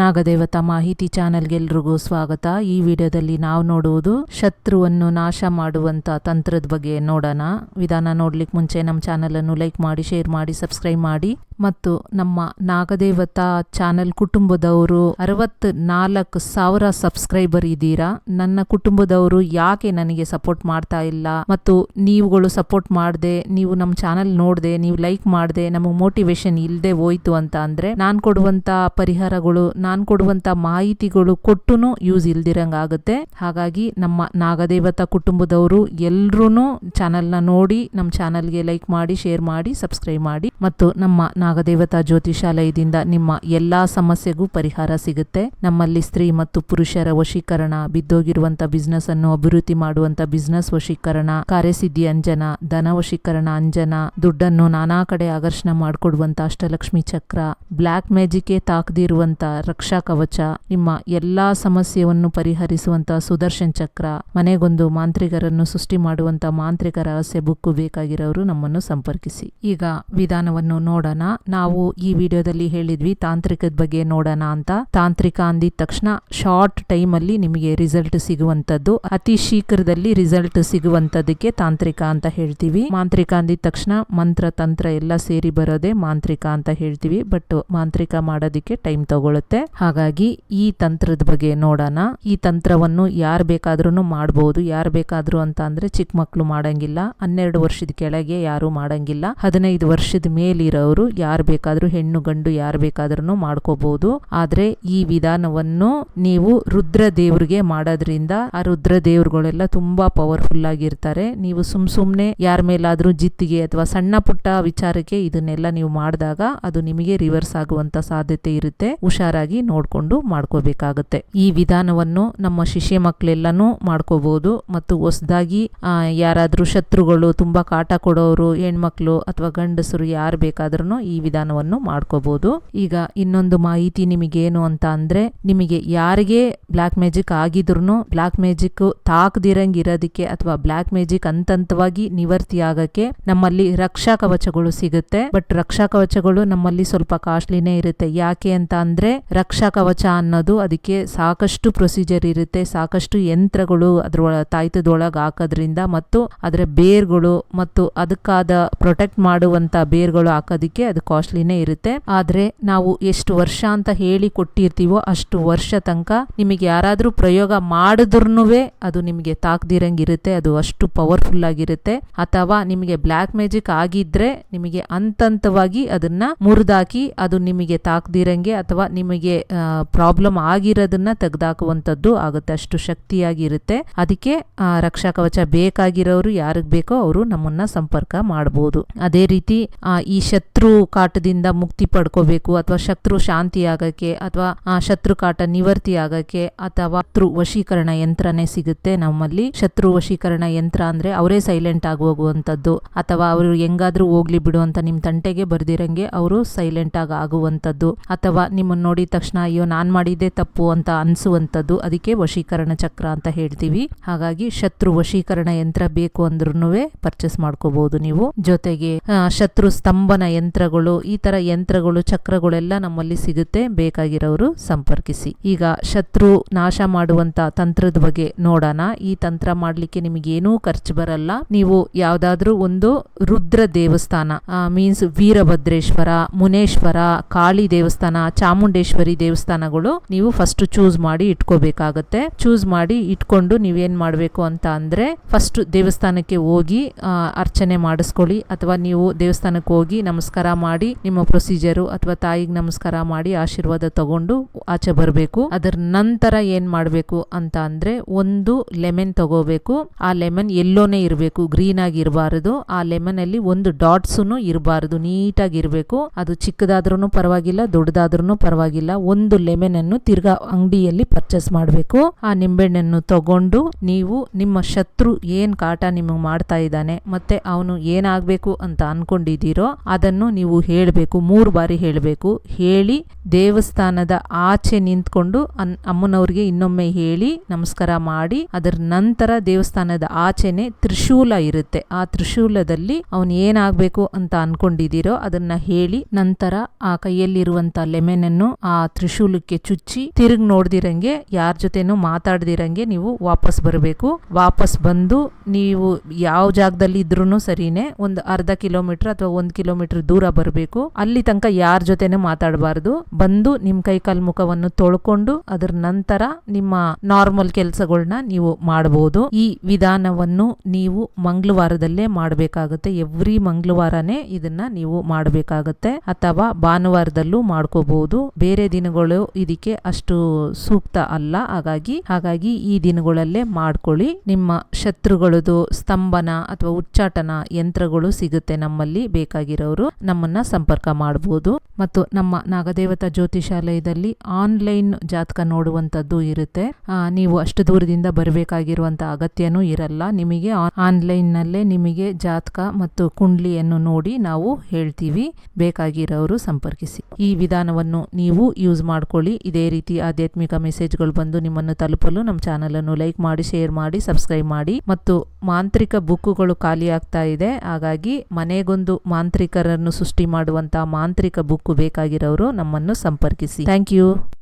ನಾಗದೇವತಾ ಮಾಹಿತಿ ಚಾನೆಲ್ಗೆಲ್ರಿಗೂ ಸ್ವಾಗತ. ಈ ವಿಡಿಯೋದಲ್ಲಿ ನಾವು ನೋಡುವುದು ಶತ್ರುವನ್ನು ನಾಶ ಮಾಡುವಂತ ತಂತ್ರದ ಬಗ್ಗೆ ನೋಡೋಣ. ವಿಧಾನ ನೋಡ್ಲಿಕ್ಕೆ ಮುಂಚೆ ನಮ್ಮ ಚಾನಲನ್ನು ಲೈಕ್ ಮಾಡಿ, ಶೇರ್ ಮಾಡಿ, ಸಬ್ಸ್ಕ್ರೈಬ್ ಮಾಡಿ. ಮತ್ತು ನಮ್ಮ ನಾಗದೇವತಾ ಚಾನೆಲ್ ಕುಟುಂಬದವರು ಅರವತ್ ನಾಲ್ಕು ಸಾವಿರ ಸಬ್ಸ್ಕ್ರೈಬರ್ ಇದ್ದೀರಾ? ನನ್ನ ಕುಟುಂಬದವರು ಯಾಕೆ ನನಗೆ ಸಪೋರ್ಟ್ ಮಾಡ್ತಾ ಇಲ್ಲ? ಮತ್ತು ನೀವುಗಳು ಸಪೋರ್ಟ್ ಮಾಡದೆ, ನೀವು ನಮ್ಮ ಚಾನೆಲ್ ನೋಡದೆ, ನೀವು ಲೈಕ್ ಮಾಡದೆ, ನಮಗೆ ಮೋಟಿವೇಶನ್ ಇಲ್ಲದೆ ಹೋಯ್ತು ಅಂತ ಅಂದ್ರೆ ನಾನು ಕೊಡುವಂತ ಪರಿಹಾರಗಳು, ನಾನು ಕೊಡುವಂತ ಮಾಹಿತಿಗಳು ಕೊಟ್ಟುನು ಯೂಸ್ ಇಲ್ದಿರಂಗಾಗುತ್ತೆ ಹಾಗಾಗಿ ನಮ್ಮ ನಾಗದೇವತಾ ಕುಟುಂಬದವರು ಎಲ್ರೂ ಚಾನೆಲ್ನ ನೋಡಿ, ನಮ್ಮ ಚಾನೆಲ್ಗೆ ಲೈಕ್ ಮಾಡಿ, ಶೇರ್ ಮಾಡಿ, ಸಬ್ಸ್ಕ್ರೈಬ್ ಮಾಡಿ. ಮತ್ತು ನಮ್ಮ ನಾಗದೇವತಾ ಜ್ಯೋತಿಷಾಲಯದಿಂದ ನಿಮ್ಮ ಎಲ್ಲಾ ಸಮಸ್ಯೆಗೂ ಪರಿಹಾರ ಸಿಗುತ್ತೆ. ನಮ್ಮಲ್ಲಿ ಸ್ತ್ರೀ ಮತ್ತು ಪುರುಷರ ವಶೀಕರಣ, ಬಿದ್ದೋಗಿರುವಂತ ಬಿಸ್ನೆಸ್ ಅನ್ನು ಅಭಿವೃದ್ಧಿ ಮಾಡುವಂತ ಬಿಸ್ನೆಸ್ ವಶೀಕರಣ, ಕಾರ್ಯಸಿದ್ಧಿ ಅಂಜನ, ಧನ ವಶೀಕರಣ ಅಂಜನ, ದುಡ್ಡನ್ನು ನಾನಾ ಕಡೆ ಆಕರ್ಷಣೆ ಮಾಡಿಕೊಡುವಂತ ಅಷ್ಟಲಕ್ಷ್ಮಿ ಚಕ್ರ ಬ್ಲ್ಯಾಕ್ ಮ್ಯಾಜಿಕ್ಗೆ ತಾಕದಿರುವಂತ ರಕ್ಷಾ ಕವಚ, ನಿಮ್ಮ ಎಲ್ಲಾ ಸಮಸ್ಯೆಯನ್ನು ಪರಿಹರಿಸುವಂತ ಸುದರ್ಶನ್ ಚಕ್ರ, ಮನೆಗೊಂದು ಮಾಂತ್ರಿಕರನ್ನು ಸೃಷ್ಟಿ ಮಾಡುವಂತ ಮಾಂತ್ರಿಕ ರಹಸ್ಯ ಬುಕ್ಕು ಬೇಕಾಗಿರೋರು ನಮ್ಮನ್ನು ಸಂಪರ್ಕಿಸಿ. ಈಗ ವಿಧಾನವನ್ನು ನೋಡೋಣ. ನಾವು ಈ ವಿಡಿಯೋದಲ್ಲಿ ಹೇಳಿದ್ವಿ ತಾಂತ್ರಿಕದ ಬಗ್ಗೆ ನೋಡೋಣ ಅಂತ. ತಾಂತ್ರಿಕ ಅಂದಿದ ತಕ್ಷಣ ಶಾರ್ಟ್ ಟೈಮ್ ಅಲ್ಲಿ ನಿಮಗೆ ರಿಸಲ್ಟ್ ಸಿಗುವಂತದ್ದು. ಅತಿ ಶೀಘ್ರದಲ್ಲಿ ರಿಸಲ್ಟ್ ಸಿಗುವಂಥದ್ದಕ್ಕೆ ತಾಂತ್ರಿಕ ಅಂತ ಹೇಳ್ತೀವಿ. ಮಾಂತ್ರಿಕ ಅಂದಿದ ತಕ್ಷಣ ಮಂತ್ರ, ತಂತ್ರ ಎಲ್ಲ ಸೇರಿ ಬರೋದೇ ಮಾಂತ್ರಿಕ ಅಂತ ಹೇಳ್ತೀವಿ. ಬಟ್ ಮಾಂತ್ರಿಕ ಮಾಡೋದಕ್ಕೆ ಟೈಮ್ ತಗೊಳುತ್ತೆ. ಹಾಗಾಗಿ ಈ ತಂತ್ರದ ಬಗ್ಗೆ ನೋಡೋಣ. ಈ ತಂತ್ರವನ್ನು ಯಾರು ಬೇಕಾದ್ರೂ ಮಾಡಬಹುದು ಯಾರು ಬೇಕಾದ್ರೂ ಅಂತ ಅಂದ್ರೆ ಚಿಕ್ಕ ಮಕ್ಕಳು ಮಾಡಂಗಿಲ್ಲ. ಹನ್ನೆರಡು ವರ್ಷದ ಕೆಳಗೆ ಯಾರು ಮಾಡಂಗಿಲ್ಲ. ಹದಿನೈದು ವರ್ಷದ ಮೇಲಿರೋರು ಯಾರು ಬೇಕಾದರೂ ಹೆಣ್ಣು ಗಂಡು ಯಾರು ಬೇಕಾದ್ರೂ ಮಾಡ್ಕೋಬಹುದು ಆದರೆ ಈ ವಿಧಾನವನ್ನು ನೀವು ರುದ್ರ ದೇವ್ರಿಗೆ ಮಾಡೋದ್ರಿಂದ ಆ ರುದ್ರ ದೇವ್ರುಗಳೆಲ್ಲ ತುಂಬಾ ಪವರ್ಫುಲ್ ಆಗಿರ್ತಾರೆ. ನೀವು ಸುಮ್ ಸುಮ್ನೆ ಯಾರ ಮೇಲಾದ್ರೂ ಜಿತ್ತಿಗೆ ಅಥವಾ ಸಣ್ಣ ಪುಟ್ಟ ವಿಚಾರಕ್ಕೆ ಇದನ್ನೆಲ್ಲ ನೀವು ಮಾಡಿದಾಗ ಅದು ನಿಮಗೆ ರಿವರ್ಸ್ ಆಗುವಂತ ಸಾಧ್ಯತೆ ಇರುತ್ತೆ. ಹುಷಾರಾಗಿ ನೋಡ್ಕೊಂಡು ಮಾಡ್ಕೋಬೇಕಾಗುತ್ತೆ. ಈ ವಿಧಾನವನ್ನು ನಮ್ಮ ಶಿಷ್ಯ ಮಕ್ಕಳೆಲ್ಲಾನು ಮಾಡ್ಕೋಬಹುದು ಮತ್ತು ಹೊಸದಾಗಿ ಯಾರಾದ್ರೂ ಶತ್ರುಗಳು ತುಂಬಾ ಕಾಟ ಕೊಡೋರು, ಹೆಣ್ಮಕ್ಳು ಅಥವಾ ಗಂಡಸರು ಯಾರು ಬೇಕಾದ್ರೂ ವಿಧಾನವನ್ನು ಮಾಡ್ಕೋಬಹುದು ಈಗ ಇನ್ನೊಂದು ಮಾಹಿತಿ ನಿಮಗೇನು ಅಂತ ಅಂದ್ರೆ, ನಿಮಗೆ ಯಾರಿಗೆ ಬ್ಲಾಕ್ ಮ್ಯಾಜಿಕ್ ಆಗಿದ್ರು ಬ್ಲಾಕ್ ಮ್ಯಾಜಿಕ್ ತಾಕದಿರಂಗ್ ಇರೋದಕ್ಕೆ ಅಥವಾ ಬ್ಲಾಕ್ ಮ್ಯಾಜಿಕ್ ಹಂತವಾಗಿ ನಿವರ್ತಿ ಆಗಕ್ಕೆ ನಮ್ಮಲ್ಲಿ ರಕ್ಷಾ ಕವಚಗಳು ಸಿಗುತ್ತೆ. ಬಟ್ ರಕ್ಷಾ ಕವಚಗಳು ನಮ್ಮಲ್ಲಿ ಸ್ವಲ್ಪ ಕಾಸ್ಟ್ಲಿನೇ ಇರುತ್ತೆ. ಯಾಕೆ ಅಂತ ಅಂದ್ರೆ, ರಕ್ಷಾ ಕವಚ ಅನ್ನೋದು ಅದಕ್ಕೆ ಸಾಕಷ್ಟು ಪ್ರೊಸೀಜರ್ ಇರುತ್ತೆ. ಸಾಕಷ್ಟು ಯಂತ್ರಗಳು ಅದ್ರೊಳ ತಾಯ್ತದೊಳಗೆ ಹಾಕೋದ್ರಿಂದ ಮತ್ತು ಅದರ ಬೇರ್ಗಳು ಮತ್ತು ಅದಕ್ಕಾದ ಪ್ರೊಟೆಕ್ಟ್ ಮಾಡುವಂತ ಬೇರ್ಗಳು ಹಾಕೋದಕ್ಕೆ ಅದು ಕಾಸ್ಟ್ಲಿನೇ ಇರುತ್ತೆ. ಆದರೆ ನಾವು ಎಷ್ಟು ವರ್ಷ ಅಂತ ಹೇಳಿ ಕೊಟ್ಟಿರ್ತೀವೋ ಅಷ್ಟು ವರ್ಷ ತನಕ ನಿಮಗೆ ಯಾರಾದರೂ ಪ್ರಯೋಗ ಮಾಡಿದ್ರೂ ಅದು ನಿಮಗೆ ತಾಕ್ದಿರಂಗಿರುತ್ತೆ ಅದು ಅಷ್ಟು ಪವರ್ಫುಲ್ ಆಗಿರುತ್ತೆ. ಅಥವಾ ನಿಮಗೆ ಬ್ಲ್ಯಾಕ್ ಮ್ಯಾಜಿಕ್ ಆಗಿದ್ರೆ ನಿಮಗೆ ಹಂತವಾಗಿ ಅದನ್ನ ಮುರಿದಾಕಿ ಅದು ನಿಮಗೆ ತಾಕ್ದಿರಂಗೆ ಅಥವಾ ನಿಮಗೆ ಪ್ರಾಬ್ಲಮ್ ಆಗಿರೋದನ್ನ ತೆಗೆದಾಕುವಂಥದ್ದು ಆಗುತ್ತೆ, ಅಷ್ಟು ಶಕ್ತಿಯಾಗಿರುತ್ತೆ. ಅದಕ್ಕೆ ರಕ್ಷಾ ಕವಚ ಬೇಕಾಗಿರೋರು ಯಾರಿಗೆ ಬೇಕೋ ಅವರು ನಮ್ಮನ್ನ ಸಂಪರ್ಕ ಮಾಡಬಹುದು ಅದೇ ರೀತಿ ಈ ಶತ್ರು ಕಾಟದಿಂದ ಮುಕ್ತಿ ಪಡ್ಕೋಬೇಕು ಅಥವಾ ಶತ್ರು ಶಾಂತಿ ಆಗಕ್ಕೆ ಅಥವಾ ಶತ್ರು ಕಾಟ ನಿವರ್ತಿ ಆಗಕ್ಕೆ ಅಥವಾ ಶತ್ರು ವಶೀಕರಣ ಯಂತ್ರನೇ ಸಿಗುತ್ತೆ ನಮ್ಮಲ್ಲಿ. ಶತ್ರು ವಶೀಕರಣ ಯಂತ್ರ ಅಂದ್ರೆ ಅವರೇ ಸೈಲೆಂಟ್ ಆಗಿ ಹೋಗುವಂತದ್ದು ಅಥವಾ ಅವರು ಹೆಂಗಾದ್ರೂ ಹೋಗ್ಲಿ ಬಿಡು ಅಂತ ನಿಮ್ ತಂಟೆಗೆ ಬರ್ದಿರಂಗೆ ಅವರು ಸೈಲೆಂಟ್ ಆಗಿ ಆಗುವಂತದ್ದು ಅಥವಾ ನಿಮ್ಮನ್ನ ನೋಡಿದ ತಕ್ಷಣ, ಅಯ್ಯೋ, ನಾನ್ ಮಾಡಿದ್ದೆ ತಪ್ಪು ಅಂತ ಅನ್ಸುವಂತದ್ದು ಅದಕ್ಕೆ ವಶೀಕರಣ ಚಕ್ರ ಅಂತ ಹೇಳ್ತೀವಿ. ಹಾಗಾಗಿ ಶತ್ರು ವಶೀಕರಣ ಯಂತ್ರ ಬೇಕು ಅಂದ್ರೂ ಪರ್ಚೇಸ್ ಮಾಡ್ಕೋಬಹುದು ನೀವು. ಜೊತೆಗೆ ಶತ್ರು ಸ್ತಂಭನ ಯಂತ್ರಗಳು ಈ ತರ ಯಂತ್ರಗಳು, ಚಕ್ರಗಳೆಲ್ಲ ನಮ್ಮಲ್ಲಿ ಸಿಗುತ್ತೆ. ಬೇಕಾಗಿರೋರು ಸಂಪರ್ಕಿಸಿ. ಈಗ ಶತ್ರು ನಾಶ ಮಾಡುವಂತ ತಂತ್ರದ ಬಗ್ಗೆ ನೋಡೋಣ. ಈ ತಂತ್ರ ಮಾಡ್ಲಿಕ್ಕೆ ನಿಮಗೆ ಏನೂ ಖರ್ಚು ಬರಲ್ಲ. ನೀವು ಯಾವುದಾದ್ರೂ ಒಂದು ರುದ್ರ ದೇವಸ್ಥಾನ ಮೀನ್ಸ್ ವೀರಭದ್ರೇಶ್ವರ, ಮುನೇಶ್ವರ, ಕಾಳಿ ದೇವಸ್ಥಾನ, ಚಾಮುಂಡೇಶ್ವರಿ ದೇವಸ್ಥಾನಗಳು ನೀವು ಫಸ್ಟ್ ಚೂಸ್ ಮಾಡಿ ಇಟ್ಕೋಬೇಕಾಗತ್ತೆ. ಚೂಸ್ ಮಾಡಿ ಇಟ್ಕೊಂಡು ನೀವೇನ್ ಮಾಡ್ಬೇಕು ಅಂತ ಅಂದ್ರೆ ಫಸ್ಟ್ ದೇವಸ್ಥಾನಕ್ಕೆ ಹೋಗಿ ಅರ್ಚನೆ ಮಾಡಿಸ್ಕೊಳ್ಳಿ. ಅಥವಾ ನೀವು ದೇವಸ್ಥಾನಕ್ಕೆ ಹೋಗಿ ನಮಸ್ಕಾರ ಮಾಡಿ, ನಿಮ್ಮ ಪ್ರೊಸೀಜರು ಅಥವಾ ತಾಯಿಗೆ ನಮಸ್ಕಾರ ಮಾಡಿ ಆಶೀರ್ವಾದ ತಗೊಂಡು ಆಚೆ ಬರಬೇಕು. ಅದರ ನಂತರ ಏನ್ ಮಾಡಬೇಕು ಅಂತ ಅಂದ್ರೆ ಒಂದು ಲೆಮನ್ ತಗೋಬೇಕು. ಆ ಲೆಮನ್ ಎಲ್ಲೋನೇ ಇರಬೇಕು ಗ್ರೀನ್ ಆಗಿ ಇರಬಾರದು. ಆ ಲೆಮನ್ ಅಲ್ಲಿ ಒಂದು ಡಾಟ್ಸ್ ಇರಬಾರದು, ನೀಟಾಗಿ ಇರಬೇಕು. ಅದು ಚಿಕ್ಕದಾದ್ರೂ ಪರವಾಗಿಲ್ಲ ದೊಡ್ಡದಾದ್ರೂ ಪರವಾಗಿಲ್ಲ. ಒಂದು ಲೆಮನ್ ಅನ್ನು ತಿರ್ಗಾ ಅಂಗಡಿಯಲ್ಲಿ ಪರ್ಚೇಸ್ ಮಾಡಬೇಕು. ಆ ನಿಂಬೆಹಣ್ಣನ್ನು ತಗೊಂಡು ನೀವು ನಿಮ್ಮ ಶತ್ರು ಏನ್ ಕಾಟ ನಿಮಗೆ ಮಾಡ್ತಾ ಇದ್ದಾನೆ, ಮತ್ತೆ ಅವನು ಏನಾಗಬೇಕು ಅಂತ ಅನ್ಕೊಂಡಿದ್ದೀರೋ ಅದನ್ನು ನೀವು ನೀವು ಹೇಳಬೇಕು, ಮೂರು ಬಾರಿ ಹೇಳಬೇಕು. ಹೇಳಿ, ದೇವಸ್ಥಾನದ ಆಚೆ ನಿಂತ್ಕೊಂಡು ಅನ್, ಅಮ್ಮನವ್ರಿಗೆ ಇನ್ನೊಮ್ಮೆ ಹೇಳಿ, ನಮಸ್ಕಾರ ಮಾಡಿ, ಅದರ ನಂತರ ದೇವಸ್ಥಾನದ ಆಚೆನೆ ತ್ರಿಶೂಲ ಇರುತ್ತೆ. ಆ ತ್ರಿಶೂಲದಲ್ಲಿ ಅವನು ಏನಾಗಬೇಕು ಅಂತ ಅನ್ಕೊಂಡಿದ್ದೀರೋ ಅದನ್ನ ಹೇಳಿ, ನಂತರ ಆ ಕೈಯಲ್ಲಿರುವಂತ ಲೆಮೆನ್ ಅನ್ನು ಆ ತ್ರಿಶೂಲಕ್ಕೆ ಚುಚ್ಚಿ, ತಿರುಗ್ ನೋಡ್ದಿರಂಗೆ, ಯಾರ ಜೊತೆನೂ ಮಾತಾಡ್ದಿರಂಗೆ ನೀವು ವಾಪಸ್ ಬರಬೇಕು. ವಾಪಸ್ ಬಂದು ನೀವು ಯಾವ ಜಾಗದಲ್ಲಿ ಇದ್ರೂ ಸರಿನೇ, ಒಂದು ಅರ್ಧ ಕಿಲೋಮೀಟರ್ ಅಥವಾ ಒಂದು ಕಿಲೋಮೀಟರ್ ದೂರ ಬರಬೇಕು. ಅಲ್ಲಿ ತನಕ ಯಾರ ಜೊತೆನೂ ಮಾತಾಡಬಾರ್ದು. ಬಂದು ನಿಮ್ಮ ಕೈ ಕಾಲ್ ಮುಖವನ್ನು ತೊಳ್ಕೊಂಡು ಅದರ ನಂತರ ನಿಮ್ಮ ನಾರ್ಮಲ್ ಕೆಲಸಗಳನ್ನ ನೀವು ಮಾಡಬಹುದು ಈ ವಿಧಾನವನ್ನು ನೀವು ಮಂಗಳವಾರದಲ್ಲೇ ಮಾಡಬೇಕಾಗುತ್ತೆ. ಎವ್ರಿ ಮಂಗಳವಾರನೇ ಇದನ್ನ ನೀವು ಮಾಡಬೇಕಾಗುತ್ತೆ. ಅಥವಾ ಭಾನುವಾರದಲ್ಲೂ ಮಾಡ್ಕೋಬಹುದು ಬೇರೆ ದಿನಗಳು ಇದಕ್ಕೆ ಅಷ್ಟು ಸೂಕ್ತ ಅಲ್ಲ. ಹಾಗಾಗಿ ಹಾಗಾಗಿ ಈ ದಿನಗಳಲ್ಲೇ ಮಾಡ್ಕೊಳ್ಳಿ. ನಿಮ್ಮ ಶತ್ರುಗಳದು ಸ್ತಂಭನ ಅಥವಾ ಉಚ್ಚಾಟನ ಯಂತ್ರಗಳು ಸಿಗುತ್ತೆ ನಮ್ಮಲ್ಲಿ ಬೇಕಾಗಿರೋರು. ನಮ್ಮನ್ನ ಸಂಪರ್ಕ ಮಾಡಬಹುದು ಮತ್ತು ನಮ್ಮ ನಾಗದೇವತಾ ಜ್ಯೋತಿಷಾಲಯದಲ್ಲಿ ಆನ್ಲೈನ್ ಜಾತಕ ನೋಡುವಂತದ್ದು ಇರುತ್ತೆ. ನೀವು ಅಷ್ಟು ದೂರದಿಂದ ಬರಬೇಕಾಗಿರುವಂಥ ಅಗತ್ಯನೂ ಇರಲ್ಲ. ನಿಮಗೆ ಆನ್ಲೈನ್ ನಲ್ಲೇ ನಿಮಗೆ ಜಾತಕ ಮತ್ತು ಕುಂಡ್ಲಿಯನ್ನು ನೋಡಿ ನಾವು ಹೇಳ್ತೀವಿ. ಬೇಕಾಗಿರೋರು ಸಂಪರ್ಕಿಸಿ. ಈ ವಿಧಾನವನ್ನು ನೀವು ಯೂಸ್ ಮಾಡ್ಕೊಳ್ಳಿ. ಇದೇ ರೀತಿ ಆಧ್ಯಾತ್ಮಿಕ ಮೆಸೇಜ್ಗಳು ಬಂದು ನಿಮ್ಮನ್ನು ತಲುಪಲು ನಮ್ಮ ಚಾನಲ್ ಅನ್ನು ಲೈಕ್ ಮಾಡಿ, ಶೇರ್ ಮಾಡಿ, ಸಬ್ಸ್ಕ್ರೈಬ್ ಮಾಡಿ. ಮತ್ತು ಮಾಂತ್ರಿಕ ಬುಕ್ಕುಗಳು ಖಾಲಿ ಆಗ್ತಾ ಇದೆ. ಹಾಗಾಗಿ ಮನೆಗೊಂದು ಮಾಂತ್ರಿಕರನ್ನು ಸೃಷ್ಟಿ ಮಾಡುವಂತಹ ಮಾಂತ್ರಿಕ ಬುಕ್ ಬೇಕಾಗಿರೋರು ನಮ್ಮನ್ನು ಸಂಪರ್ಕಿಸಿ. Thank you